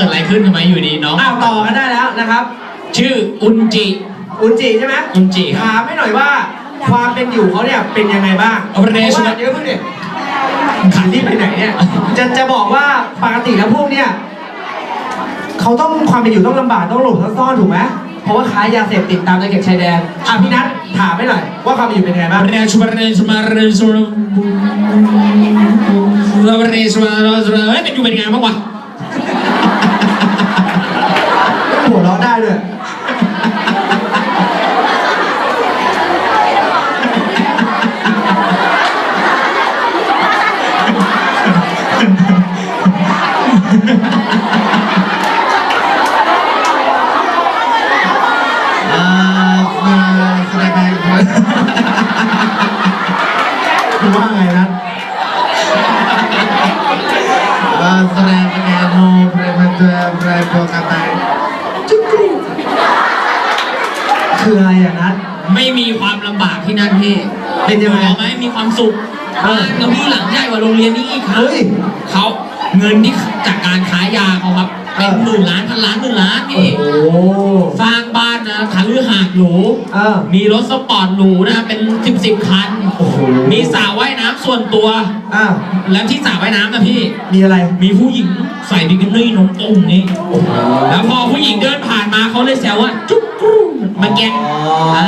กิดอะไรขึ้นทำไมอยู่ดีน้อง อ้าวต่อกันได้แล้วนะครับ ชื่ออุนจิ อุนจิใช่ไหมอุนจิครับถามให้หน่อยว่า ความเป็นอยู่เขาเนี่ยเป็นยังไงบ้างเอาประเด็นเพราะว่าเดี๋ยวเพิ่งเด็กขันรีบไปไหนเนี่ยจะจะบอกว่าปกติแล้วพวกเนี่ยเขาต้องความเป็นอยู่ต้องลำบากต้องหลบต้องซ่อนถูกไหมเพราะว่าค้ายาเสพติดตามตะเข็บชายแดนอะพี่นัทถามให้หน่อยว่าความเป็นอยู่เป็นยังไงบ้างประเด็นชุบประเด็นชุบประเด็นชุบประเด็นชุบเฮ้ยเป็นอยู่เป็นไงบ้างวะ หัวเราะได้ด้วยอ่าแสดงไปคุณว่าไงนะ อ่าแสดงไปโนเปรมเตอร์เปรมโปรกันไป จุ๊กรูคืออะไรอะนัท ไม่มีความลำบากที่นั่นพี่ เป็นยังไงบอกไหมมีความสุขเออบ้านก็มีหลังใหญ่กว่าโรงเรียนนี้อีกครับเฮ้ย เขาเงินที่จากการขายยาเขาครับ เป็นเออหมื่นล้านพันล้านหมื่นล้านโอ้พี่ โหสร้างบ้านนะคาลือหาดหรู เออ มีรถสปอร์ตหรูนะเป็นสิบสิบคัน โอ้โห มีสระว่ายน้ำส่วนตัวอะแล้วที่สระว่ายน้ำนะพี่ มีอะไร มีผู้หญิงใส่บิกินี่นมตุ้มนี่แล้วพอผู้หญิงเดินผ่านมาเขาเลยแซวว่า จุ๊กกรูมาแกงอ่า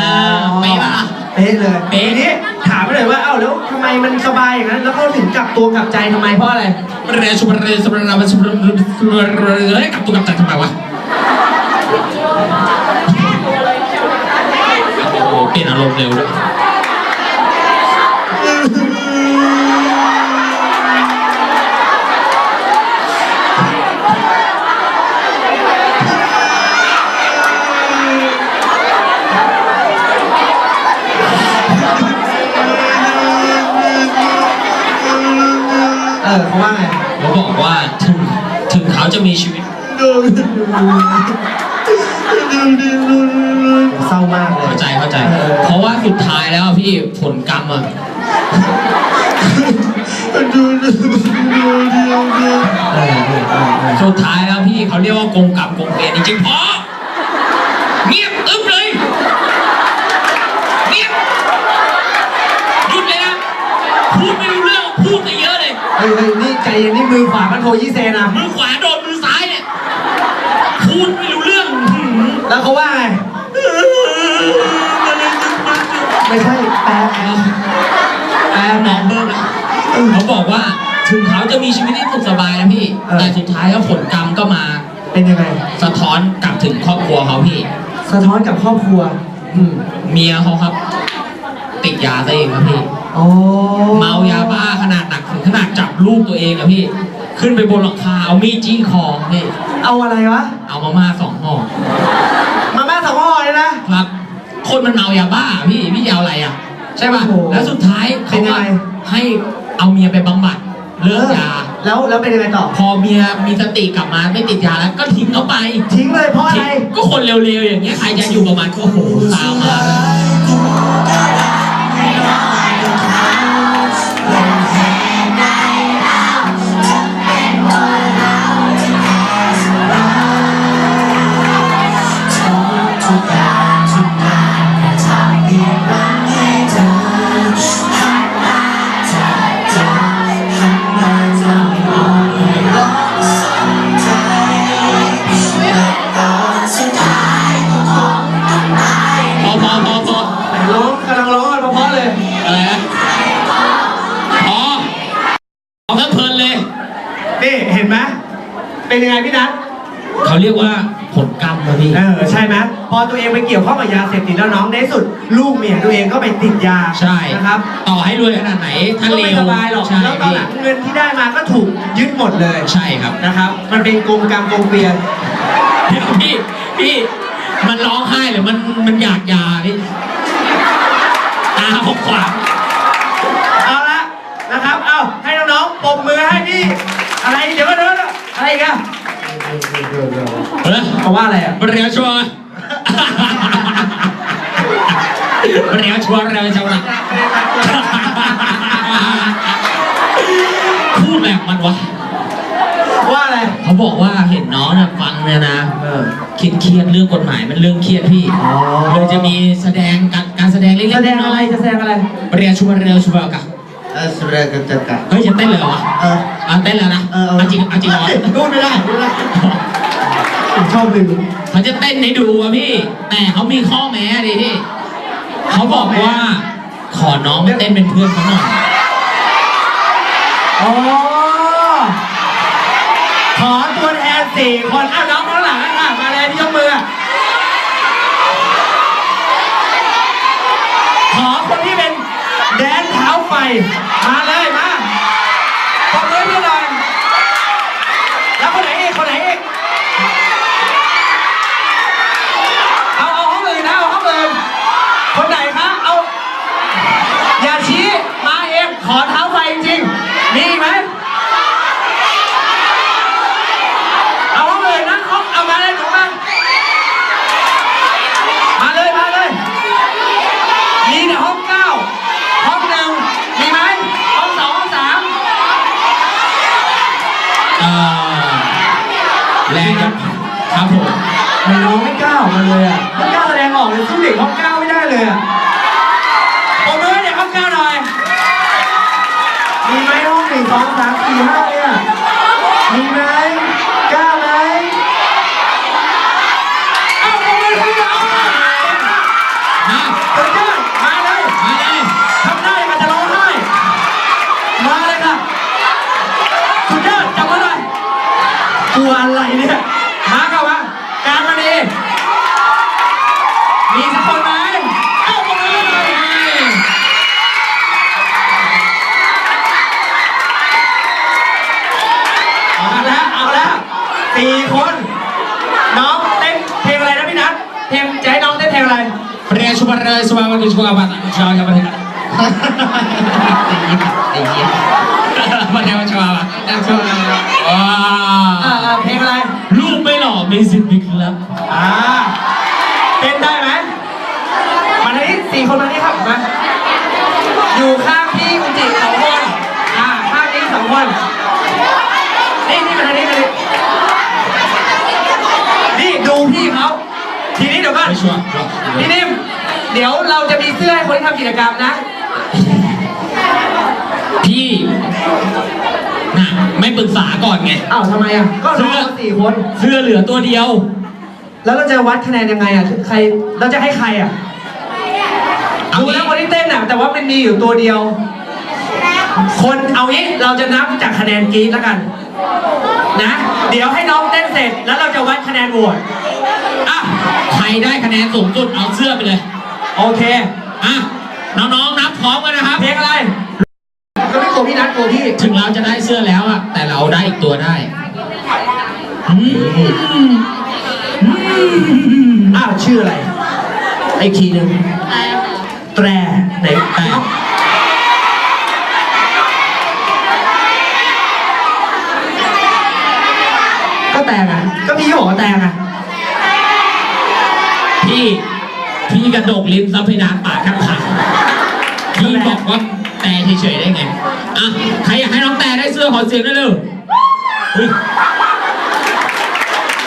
ไปปะล่ะ เป๊ะเลยเป๊ะ ทีนี้ถามไปเลยว่าเอ้าแล้วทำไมมันสบายอย่างนั้น แล้วเขาถึงกลับตัวกลับใจทำไมเพราะอะไร เรชุบเรชุบเรชุบเรชุบเฮ้ยกลับตัวกลับใจทำไมวะโอ้โหเปลี่ยนอารมณ์เร็วด้วย ออเขาว่าไงเขาบอกว่าถึงถึงเขาจะมีชีวิตเศร้ามากเลยเข้าใจเข้าใจเออเพราะว่าสุดท้ายแล้วอะพี่ผลกรรมอะเออเออเออเออสุดท้ายแล้วพี่เขาเรียกว่ากงกรรมกงเวรจริงๆพอเงียบอึ้บเลยเงียบหยุดเลยนะพูดไม่รู้เรื่องพูดแต่เยอะเลยเฮ้ยเฮ้ยนี่ใจเย็นนี่มือขวามันโทรยี่เซนะมือขวาโดนมือซ้ายเนี่ยพูดไม่รู้เรื่องหืมแล้วเขาว่าไงไม่ใช่แปลแปลแปลน้องเบิ้มนะเขาบอกว่าถึงเขาจะมีชีวิตที่สุขสบายนะพี่เออแต่สุดท้ายแล้วผลกรรมก็มา เป็นยังไง สะท้อนกลับถึงครอบครัวเขาพี่ สะท้อนกับครอบครัว อืมเมียเขาครับ ติดยาซะเองครับพี่ อ๋อเมายาบ้าขนาดหนักถึงขนาดจับลูกตัวเองอะพี่ ขึ้นไปบนหลังคาเอามีดจี้คอพี่เอาอะไรวะ เอามาม่าสองห่อมาม่าสองห่อเลยนะครับ คนมันเมายาบ้าพี่พี่จะเอาอะไรอะใช่ป่ะโอ้โหแล้วสุดท้ายเป็เขานยัก็งไงให้เอาเมียไปบำบัดเลิกยาแล้วแล้วเป็นยังไงต่อ พอเมียมีสติกลับมาไม่ติดยาแล้วก็ทิ้งเขาไป ทิ้งเลยเพราะอะไร ก็คนเร็วๆอย่างเงี้ยใครจะอยู่ประมาณก็โอ้โหตามมา ไงพี่นัทเขาเรียกว่าผลกรรมนะพี่ เออใช่ไหมพอตัวเองไปเกี่ยวข้องกับยาเสพติดแล้วน้องในที่สุด ลูกเมียตัวเองก็ไปติดยาใช่ นะครับต่อให้รวยขนาดไหน ถ้าก็เลไม่วสบายหรอกใช่แล้วตอนพี่หลังเงินที่ได้มาก็ถูกยึดหมดเลยใช่ครับ นะครับ มันเป็นกงกรรมกงเกวียน เดี๋ยวพี่ พี่ มันร้องไห้หรือมันมันอยากยาพี่ตาเขาขวาง เอาละนะครับ เอาให้น้องๆปรบมือให้พี่ อะไร เดี๋ยวก็เดี๋ยวก็ อะไรอีกอะเฮ้ยเขาว่าอะไรอะเรียวชัวร์เรียวชัวร์เรียวชัวร์พูดแบบมันวะ ว่าอะไรอะไรเขาบอกว่าเห็นน้องน่ะฟังเนี่ยนะเออเครียดเครียดๆเรื่องกฎหมายมันเรื่องเครียดพี่อ๋อเลยจะมีแสดงการการแสดงเล็กๆแสดงอะไรน้อยจะแสดงอะไรๆเรียนชูบาเรียชูบากะเออสุดากันจัดการเฮ้ยจะเต้นเลยเหรอวะเอะเต้นแล้วนะเออเอาจริงเอาจริงเหรอพูดไม่ได้พูดไม่ได้ผมชอบดึงเขาจะเต้นให้ดูอะพี่ แต่เขามีข้อแม้ดิพี่เขาบอกว่าขอน้องมาเต้นเป็นเพื่อนเขาหน่อยอ๋อขอตัวแทนสี่คนอ้าวน้องข้างหลังอะมาเลยที่ยกมืออะขอคนที่เป็นแดนเท้าไฟมาเลยมาปรบมือพี่หน่อยแล้วคนไหนอีกคนไหนอีกเอาเอาห้องอื่นนะเอาห้องอื่นคนไหนคะเอา อย่าชี้มาเองขอเท้าไฟจริงๆมีอีกไหมเอาห้องเลยนะห้องเอามาเลยหนูมามาเลยมาเลย มีแต่ห้องเก้าห้องหนึ่งมีไหมห้องสองห้องสาม เอ่อแรงครับครับผม ไม่น้องไม่กล้าออกมาเลยอะไม่กล้าแสดงออกเลยสู้เด็กห้องเก้าไม่ได้เลยอะปรบมือให้เด็กห้องเก้าหน่อยมีไหมห้องห นึ่งสองสามสี่ห้าเนี่ยมีไหมกล้าไหมเอาปรบมือให้น้องมาสุดยอดมาเลยมาเลยทำได้มันจะร้องไห้มาเลยค่ะสุดยอดจับมือหน่อยกลัวอะไรเนี่ย มาเข้ามาการมาดีมีสักคนไหมเอ้าปรบมือหน่อยเอาแล้วเอาแล้วสี่คน น้องเต้นเพลงอะไรนะพี่นัทเพลงจะให้น้องเต้นเพลงอะไร เรียนชูบาเปรึกษาก่อนไง อ้าวทำไมอะ ก็น้องเราสี่คน เสื้อเหลือตัวเดียว แล้วเราจะวัดคะแนนยังไงอะ ใคร เราจะให้ใครอะเอาดูงี้แล้วคนที่เต้นอะ แต่ว่ามันมีอยู่ตัวเดียว คนเอางี้เราจะนับจากคะแนนกรีดแล้วกัน นะ เดี๋ยวให้น้องเต้นเสร็จ แล้วเราจะวัดคะแนนโหวตอะ ใครได้คะแนนสูงสุดเอาเสื้อไปเลย โอเค อะ น้องๆนับพร้อมกันนะครับ เพลงอะไรก็ ไม่โกลัวพี่นัทโกลัวพี่ ถึงเราจะได้เสื้อแล้วอะแต่เราได้อีกตัวได้อืมอ้าวชื่ออะไรอีกทีหนึ่งแตรไหนแต่ก็แตงอะก็พี่บอกว่าแตงอะพี่ พี่กระดกลิ้นซับเพดานปากแทบขาด พี่บอกว่าแต่เฉยๆได้ไง อะ ใครอยากให้น้องแต่ได้เสื้อขอเสียงได้เร็วเฮ้ย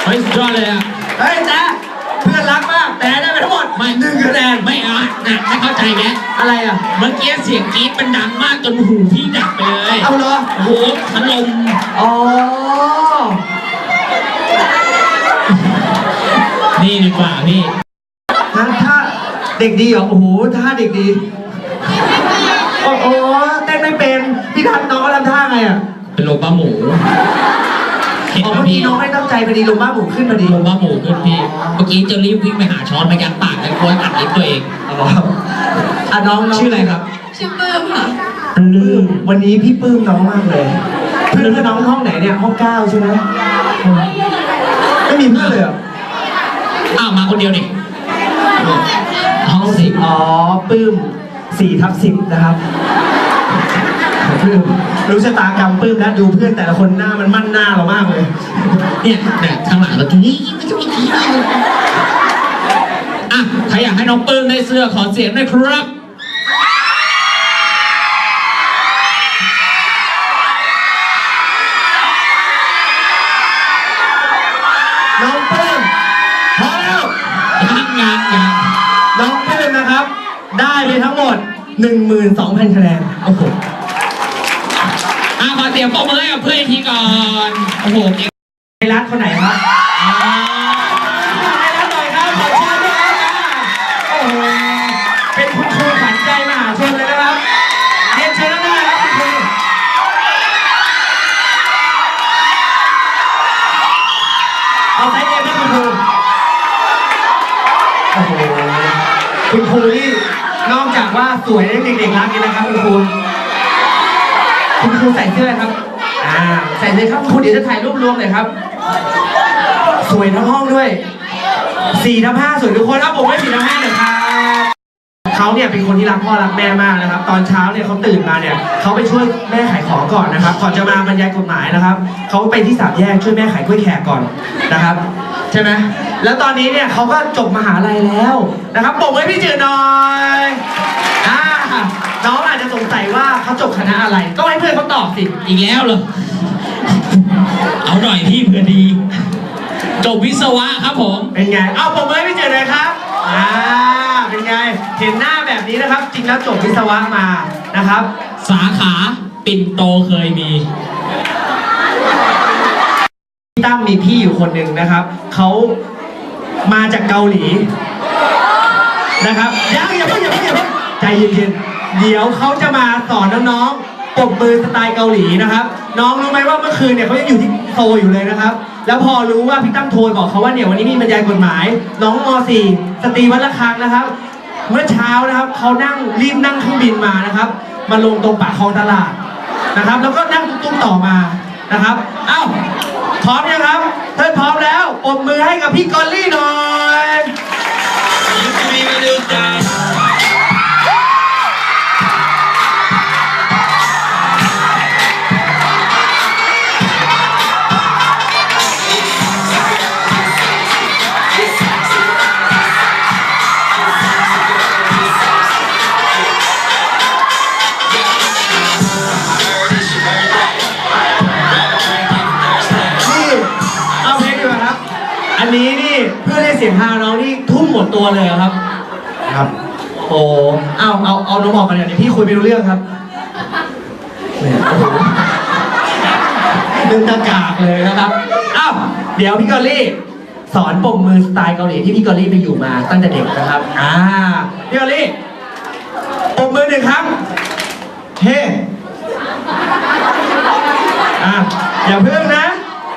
เฮ้ยสุดยอดเลยอะเฮ้ยแตเพื่อนรักมาก แต่ได้ไปทั้งหมดไม่หนึ่งคะแนนไม่เอานะไม่เข้าใจแกอะไรอะ เมื่อกี้เสียงกรี๊ดมันดังมากจนหูพี่ดับไปเลยเอาเหรอ โอ้โหพัดลมอ๋อ นี่ดีกว่าพี่งั้นถ้าเด็กดีเหรอ โอ้โหท่าเด็กดี โอ้โหเต้นไม่เป็นพี่ทันน้องก็ทำท่าไงอะเป็นโลบ้าหมูเห็นอ๋อไหมเมื่อกี้พี่น้องไม่ตั้งใจพอดีลงบ้าหมูขึ้นพอดีโลบ้าหมูขึ้นพี่ เมื่อกี้จะรีบวิ่งไปหาช้อนไปยัดปากกันกลัวอัดลิ้นตัวเอง อ๋ออะน้องน้ง ชื่ออะไรครับ ชื่อเปิ้มค่ะปลื้มวันนี้พี่ปลื้มน้องมากเลย เพื่อนเพื่อนน้องห้องไหนเนี่ยห้องเก้าใช่ไหมไม่มีเพื่อนเลยเหรออ้าวมาคนเดียวดิห้องสิบอ๋อปลื้ม สี่ทับสิบนะครับปลื้มรู้ชะตากรรมปลื้มแล้วดูเพื่อนแต่ละคนหน้ามันมั่นหน้าเรามากเลย เนี่ยแต่ข้างหลังเราทีนี้มันจะมีกี่อะใครอยากให้น้องปื้มได้เสื้อขอเสียงหน่อยครับ ไปทั้งหมด 12,000คะแนนโอ้โหอะขอเสียงปรบมือให้กับเพื่อนอีกทีก่อน โอ้โหเก่งไทยรัฐคนไหนครับ สวยเด็กๆรักนี่นะครับคุณครูคุณครูใส่เสื้อครับ อ่า ใส่เลยครับคุณครูเดี๋ยวจะถ่ายรูปรวมเลยครับ สวยทั้งห้องด้วยสี่ทับห้าสวยทุกคนเอาผมให้สี่ทับห้าหน่อยครับเขาเนี่ยเป็นคนที่รักพ่อรักแม่มากนะครับ ตอนเช้าเนี่ยเขาตื่นมาเนี่ยเขาไปช่วยแม่ขายของก่อนนะครับก่อนจะมาบรรยายกฎหมายนะครับเขาไปที่สามแยกช่วยแม่ขายกล้วยแขกก่อนนะครับ ใช่ไหมแล้วตอนนี้เนี่ยเขาก็จบมหาลัยแล้วนะครับปมให้พี่จืดหน่อย อ่าน้องอาจจะสงสัยว่าเขาจบคณะอะไร ก็ให้เพื่อนเขาตอบสิ อีกแล้วเหรอ เอาหน่อยพี่เผื่อดี จบวิศวะครับผม เป็นไง เอาผมเลยพี่เจอเลยครับ อ่า เป็นไง เห็นหน้าแบบนี้นะครับ จริงแล้วจบวิศวะมานะครับ สาขาปิ่นโตเคยมีพี่ตั้มมีพี่อยู่คนหนึ่งนะครับ เขามาจากเกาหลีนะครับยังอย่าเพิ่งอย่าเพิ่งอย่าเพิ่ง ใจเย็นๆ เดี๋ยวเขาจะมาสอนน้องๆปบมือสไตล์เกาหลีนะครับ น้องรู้ไหมว่าเมื่อคืนเนี่ยเขายังอยู่ที่โซอยู่เลยนะครับ แล้วพอรู้ว่าพี่ตั้มโทรบอกเขาว่าเนี่ยวันนี้มีบรรยายกฎหมาย น้องม .4 สตรีวัดระฆังนะครับ เมื่อเช้านะครับเขานั่งรีบนั่งเครื่องบินมานะครับ มาลงตรงปากคลองตลาดนะครับ แล้วก็นั่งตุ้มต่อมานะครับเอ้าพร้อมยังครับท่านพร้อมแล้วปรบมือให้กับพี่กอลลี่หน่อย สียงฮาน้องนี่ทุ่มหมดตัวเลยเหรอครับ ครับโอ้เอาเอาเอาน้องบอกกันเนี่ยเดี๋ยวพี่คุยไม่รู้เรื่องครับเนี่ยโอ้โหดึงตะกากเลยนะครับอ้าวเดี๋ยวพี่กอลลี่สอนปมมือสไตล์เกาหลีที่พี่กอลลี่ไปอยู่มาตั้งแต่เด็กนะครับอ่าพี่กอลลี่ปมมือหนึ่งครั้งเฮ้อะอย่าเพิ่งนะ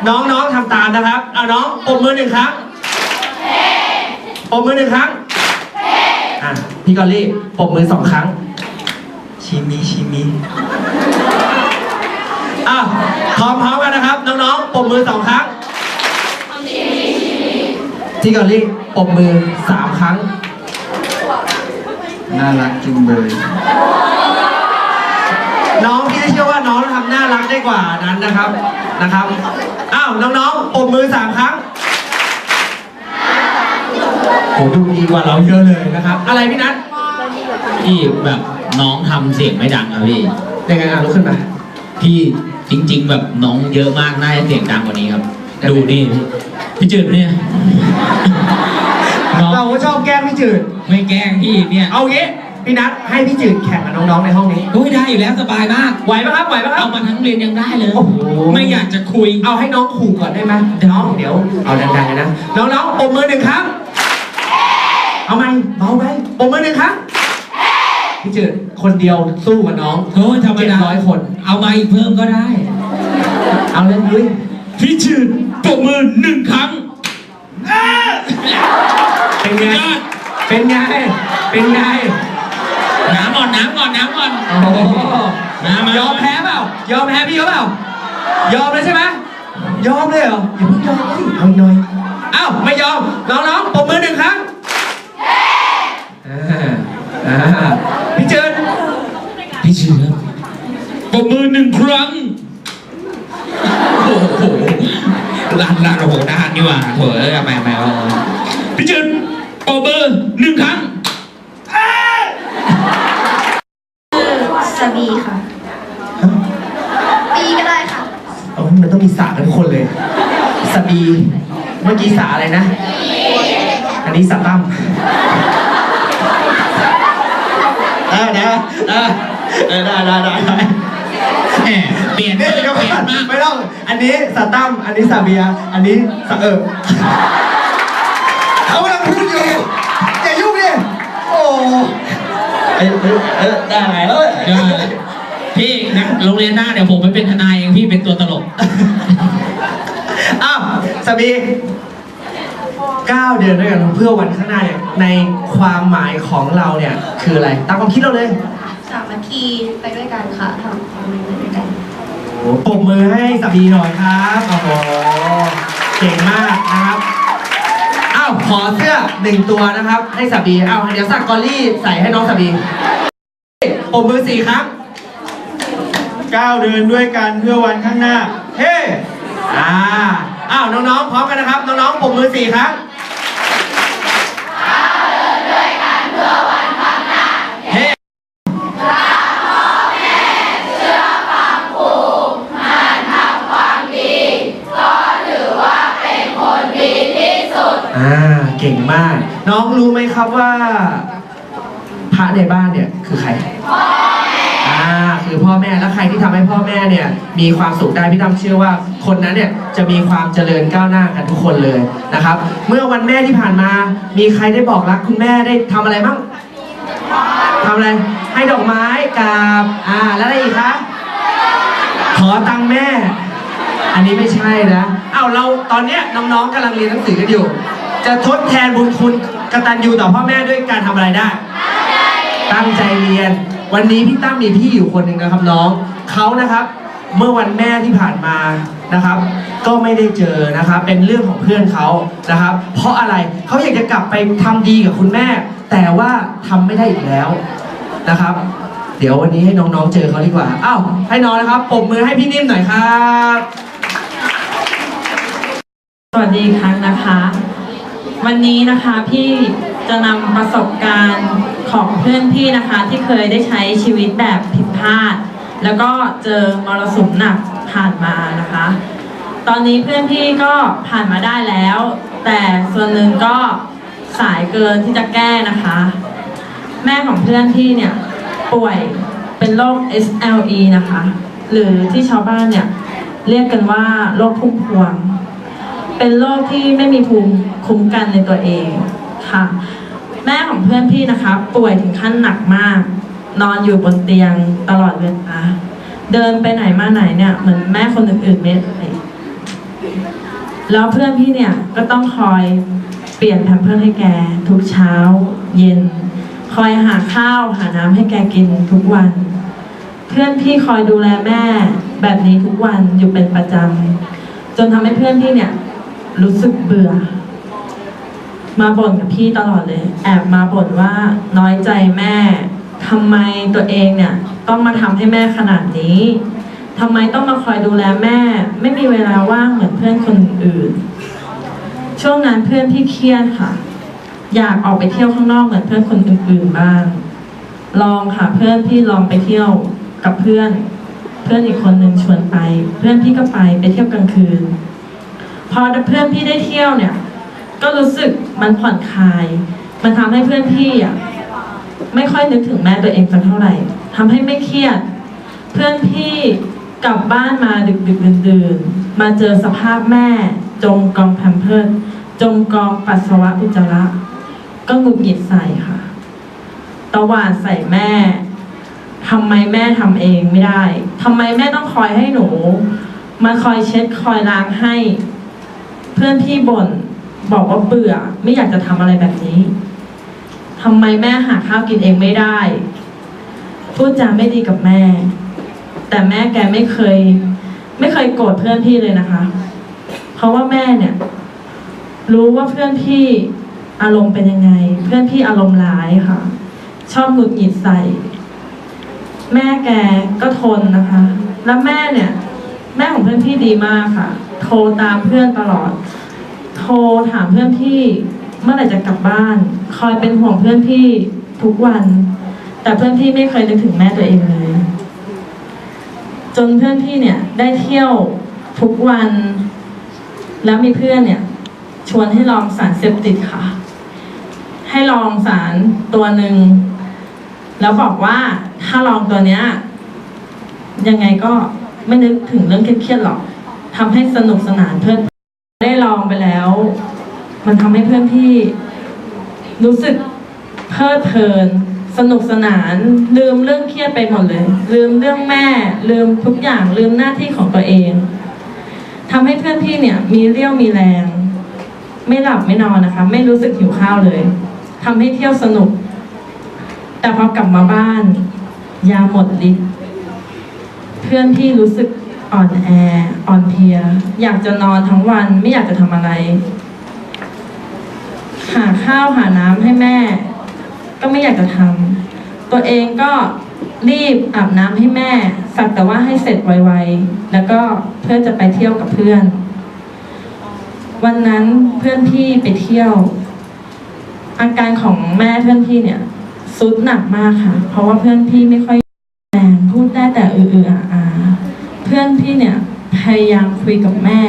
น้องๆทำตามนะครับเอาน้องปมมือหนึ่งครั้ง ปมมือหนึ่งครั้งอะพี่กอลลี่ปมมือสองครั้ง ชิมิชิมิอะพร้อมๆกันนะครับ น้องๆปมมือสองครั้งพี่กอลลี่ปมมือสามครั้ง น่ารักจุงเบยน้องพี่เชื่อว่าน้องทำน่ารักได้กว่านั้นนะครับนะครับอ้าวน้องๆปมมือสามครั้ง โหดูดีกว่าเราเยอะเลยนะครับ อะไรพี่นัทที่แบบน้องทำเสียงไม่ดังอะพี่ ยังไงอะลุกขึ้นมา พี่จริง ๆ แบบน้องเยอะมากน่าจะเสียงดังกว่านี้ครับ ดูนี่พี่พี่จืดเนี่ยน้องเราก็ชอบแกล้งพี่จืด ไม่แกล้งพี่เนี่ยเอางี้พี่นัทให้พี่จืดแข่งกับน้องๆในห้องนี้ โอ้ยได้อยู่แล้วสบายมาก ไหวไหมครับไหวไหมครัเอาบ มาทั้งเรียนยังได้เลย โอ้โห ไม่อยากจะคุย เอาให้น้องขู่ก่อนได้ไหมน้องเดี๋ยวเอาดังๆเลยนะ น้องๆปมมือหนึ่งครั้ง เอาไหมเบาไปปมมือหนึ่งครั้งพี่จืดคนเดียวสู้กับน้องโอ้ยธรรมดา ร้อยคน เอามาอีกเพิ่มก็ได้ เอาเลยลุยพี่จืดปรบมือหนึ่งครั้งเป็นไง ยอดเป็นไง เป็นไงน้ำก่อนน้ำก่อนน้ำก่อนโอ้โหมามายอมแพ้เปล่า ยอมแพ้พี่เขาเปล่า ยอมเลยใช่ไหมยอมเลยเหรออย่าเพิ่งยอมสิเอาอีกหน่อยอ้าวไม่ยอมน้องๆปรบมือหนึ่งครั้งอ่า อ่าพี่เจิดพี่จืดปรบมือหนึ่งครั้ง โอ้โหลานลานโอ้โหด้านนี่หว่าโถเอ้ยไปไปเอาพี่จืดปรบมือหนึ่งครั้งสบีค่ะบีก็ได้ค่ะเอามันต้องมีสากันทุกคนเลยสบีเมื่อกี้สาอะไรนะ อันนี้สาตั้ม ได้ได้ได้เออได้ได้ได้ได้แหมเปลี่ยนนี่เปลี่ยเดี๋ยวก่อนนมากไม่ต้องอันนี้สตั้มอันนี้ซาเบีย อันนี้สะเอิบเขากำลังพูดอยู่อย่ายุ่งดิโอ้เออเออเออได้ไหมเอ้ยก็พี่นะโรงเรียนหน้าเดี๋ยวผมไปเป็นทนายเองพี่เป็นตัวตลกอ้าวสามี ก้าวเดินด้วยกันเพื่อวันข้างหน้าเนี่ยในความหมายของเราเนี่ยคืออะไรตามความคิดเราเลยสามัคคีไปด้วยกันค่ะทำความดีไปด้วยกันโอ้โหปรบมือให้สามีหน่อยครับโอ้โหเก่งมากนะครับอ้าวขอเสื้อหนึ่งตัวนะครับ ให้สามีอ้าวเดี๋ยวสักกอลลี่ใส่ให้น้องสามีปรบมือสี่ครั้งก้าวเดินด้วยกันเพื่อวันข้างหน้า เฮ้ อ่า อ้าว น้อง ๆ พร้อมกันนะครับ น้อง ๆปรบมือสี่ครั้ง อ่าเก่งมาก น้องรู้ไหมครับว่า พระในบ้านเนี่ยคือใครอ่าคือพ่อแม่และใครที่ทำให้พ่อแม่เนี่ย มีความสุขได้พี่ตั้มเชื่อว่า คนนั้นเนี่ยจะมีความเจริญก้าวหน้ากันทุกคนเลยนะครับ เมื่อวันแม่ที่ผ่านมา มีใครได้บอกรักคุณแม่ได้ทำอะไรบ้างทำอะไรให้ดอกไม้กับอ่าแล้วอะไรอีกคะขอตังค์แม่ อันนี้ไม่ใช่นะอ้าวเราตอนเนี้ยน้องๆกำลังเรียนหนังสือกันอยู่ จะทดแทนบุญคุณกตัญญูต่อพ่อแม่ด้วยการทำอะไรได้ ตั้งใจเรียน วันนี้พี่ตั้มมีพี่อยู่คนหนึ่งนะครับน้องเขานะครับ เมื่อวันแม่ที่ผ่านมานะครับ ก็ไม่ได้เจอนะครับ เป็นเรื่องของเพื่อนเขานะครับ เพราะอะไรเขาอยากจะกลับไปทำดีกับคุณแม่ แต่ว่าทำไม่ได้อีกแล้วนะครับ เดี๋ยววันนี้ให้น้องๆเจอเขาดีกว่าอ้าวให้น้องนะครับปรบมือให้พี่นิ่มหน่อยครับ สวัสดีอีกครั้งนะคะ วันนี้นะคะพี่จะนำประสบการณ์ของเพื่อนพี่นะคะที่เคยได้ใช้ชีวิตแบบผิดพลาด แล้วก็เจอมรสุมหนักผ่านมานะคะ ตอนนี้เพื่อนพี่ก็ผ่านมาได้แล้ว แต่ส่วนหนึ่งก็สายเกินที่จะแก้นะคะ แม่ของเพื่อนพี่เนี่ยป่วยเป็นโรค SLE นะคะ หรือที่ชาวบ้านเนี่ยเรียกกันว่าโรคพุ่มพวง เป็นโรคที่ไม่มีภูมิคุ้มกันในตัวเองค่ะ แม่ของเพื่อนพี่นะคะ ป่วยถึงขั้นหนักมาก นอนอยู่บนเตียงตลอดเวลาเดินไปไหนมาไหนเนี่ยเหมือนแม่คนอื่นๆไม่ได้แล้วเพื่อนพี่เนี่ยก็ต้องคอยเปลี่ยนแพมเพิร์สให้แก ทุกเช้า เย็น คอยหาข้าวหาน้ำให้แกกินทุกวัน เพื่อนพี่คอยดูแลแม่แบบนี้ทุกวันอยู่เป็นประจำจนทำให้เพื่อนพี่เนี่ย รู้สึกเบื่อ มาบ่นกับพี่ตลอดเลย แอบมาบ่นว่าน้อยใจแม่ทำไมตัวเองเนี่ย ต้องมาทำให้แม่ขนาดนี้ทำไมต้องมาคอยดูแลแม่ ไม่มีเวลาว่างเหมือนเพื่อนคนอื่น ช่วงนั้นเพื่อนพี่เครียดค่ะ อยากออกไปเที่ยวข้างนอกเหมือนเพื่อนคนอื่นๆบ้าง ลองค่ะ เพื่อนพี่ลองไปเที่ยวกับเพื่อน เพื่อนอีกคนหนึ่งชวนไป เพื่อนพี่ก็ไปไปเที่ยวกลางคืน พอเพื่อนพี่ได้เที่ยวเนี่ย ก็รู้สึกมันผ่อนคลาย มันทำให้เพื่อนพี่อะไม่ค่อยนึกถึงแม่ตัวเองสักเท่าไหร่ทำให้ไม่เครียด เพื่อนพี่กลับบ้านมาดึกดึกดื่นดื่นมาเจอสภาพแม่ จมกองแพมเพิร์สจมกองปัสสาวะอุจจาระ ก็หงุดหงิดใส่ค่ะตะหวาดใส่แม่ทำไมแม่ทำเองไม่ได้ทำไมแม่ต้องคอยให้หนู มาคอยเช็ดคอยล้างให้ เพื่อนพี่บ่นบอกว่าเบื่อ ไม่อยากจะทำอะไรแบบนี้ทำไมแม่หาข้าวกินเองไม่ได้ พูดจาไม่ดีกับแม่ แต่แม่แกไม่เคย ไม่เคยโกรธเพื่อนพี่เลยนะคะ เพราะว่าแม่เนี่ย รู้ว่าเพื่อนพี่อารมณ์เป็นยังไง เพื่อนพี่อารมณ์ร้ายค่ะ ชอบหงุดหงิดใส่ แม่แกก็ทนนะคะ แล้วแม่เนี่ย แม่ของเพื่อนพี่ดีมากค่ะ โทรตามเพื่อนตลอด โทรถามเพื่อนพี่เมื่อไหร่จะกลับบ้าน คอยเป็นห่วงเพื่อนพี่ทุกวัน แต่เพื่อนพี่ไม่เคยนึกถึงแม่ตัวเองเลย จนเพื่อนพี่เนี่ยได้เที่ยวทุกวัน แล้วมีเพื่อนเนี่ย ชวนให้ลองสารเสพติดค่ะ ให้ลองสารตัวหนึ่งแล้วบอกว่าถ้าลองตัวเนี้ยยังไงก็ไม่นึกถึงเรื่องเครียดๆหรอก ทำให้สนุกสนานเพื่อนได้ลองไปแล้ว มันทำให้เพื่อนพี่รู้สึกเพลิดเพลิน สนุกสนาน ลืมเรื่องเครียดไปหมดเลย ลืมเรื่องแม่ ลืมทุกอย่างลืมหน้าที่ของตัวเองทำให้เพื่อนพี่เนี่ย มีเรี่ยวมีแรง ไม่หลับไม่นอนนะคะ ไม่รู้สึกหิวข้าวเลยทำให้เที่ยวสนุก แต่พอกลับมาบ้าน ยาหมดฤทธิ์เพื่อนพี่รู้สึก อ่อนแอ อ่อนเพลีย อยากจะนอนทั้งวันไม่อยากจะทำอะไร หาข้าวหาน้ำให้แม่ ก็ไม่อยากจะทำตัวเองก็รีบอาบน้ำให้แม่ สักแต่ว่าให้เสร็จไวๆ แล้วก็เพื่อจะไปเที่ยวกับเพื่อน วันนั้นเพื่อนพี่ไปเที่ยว อาการของแม่เพื่อนพี่เนี่ย สุดหนักมากค่ะ เพราะว่าเพื่อนพี่ไม่ค่อยแรงพูดได้แต่อือๆอาๆเพื่อนพี่เนี่ย พยายามคุยกับแม่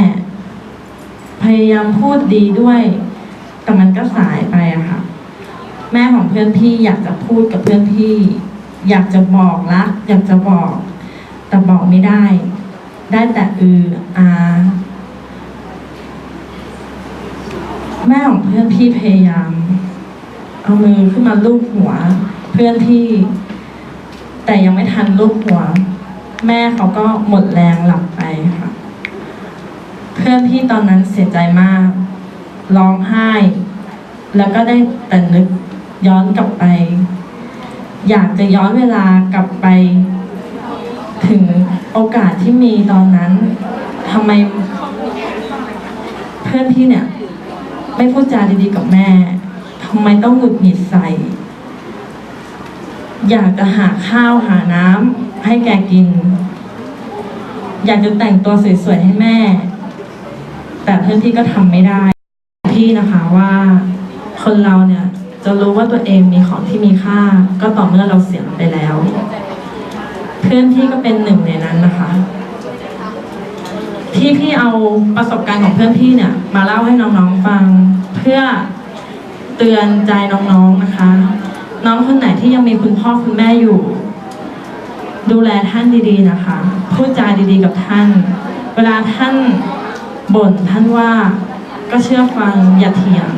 พยายามพูดดีด้วย แต่มันก็สายไปอะค่ะ แม่ของเพื่อนพี่อยากจะพูดกับเพื่อนพี่ อยากจะบอกรักอยากจะบอก แต่บอกไม่ได้ ได้แต่อืออาแม่ของเพื่อนพี่พยายาม เอามือขึ้นมาลูบหัว เพื่อนพี่ แต่ยังไม่ทันลูบหัว แม่เขาก็หมดแรงหลับไปค่ะ เพื่อนพี่ตอนนั้นเสียใจมาก ร้องไห้ แล้วก็ได้แต่นึกย้อนกลับไป อยากจะย้อนเวลากลับไป ถึงโอกาสที่มีตอนนั้นทำไม เพื่อนพี่เนี่ย ไม่พูดจาดีๆกับแม่ทำไมต้องหงุดหงิดใส่ อยากจะหาข้าวหาน้ำให้แกกิน อยากจะแต่งตัวสวยๆให้แม่ แต่เพื่อนพี่ก็ทำไม่ได้ พี่นะคะว่าคนเราเนี่ยจะรู้ว่าตัวเองมีของที่มีค่า ก็ต่อเมื่อเราเสียไปแล้ว เพื่อนพี่ก็เป็นหนึ่งในนั้นนะคะ ที่พี่เอาประสบการณ์ของเพื่อนพี่เนี่ย มาเล่าให้น้องๆฟัง เพื่อเตือนใจน้องๆนะคะ น้องคนไหนที่ยังมีคุณพ่อคุณแม่อยู่ ดูแลท่านดีๆนะคะ พูดจาดีๆกับท่าน เวลาท่านบ่นท่านว่าก็เชื่อฟังอย่าเถียง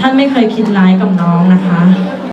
ท่านไม่เคยคิดร้ายกับน้องนะคะ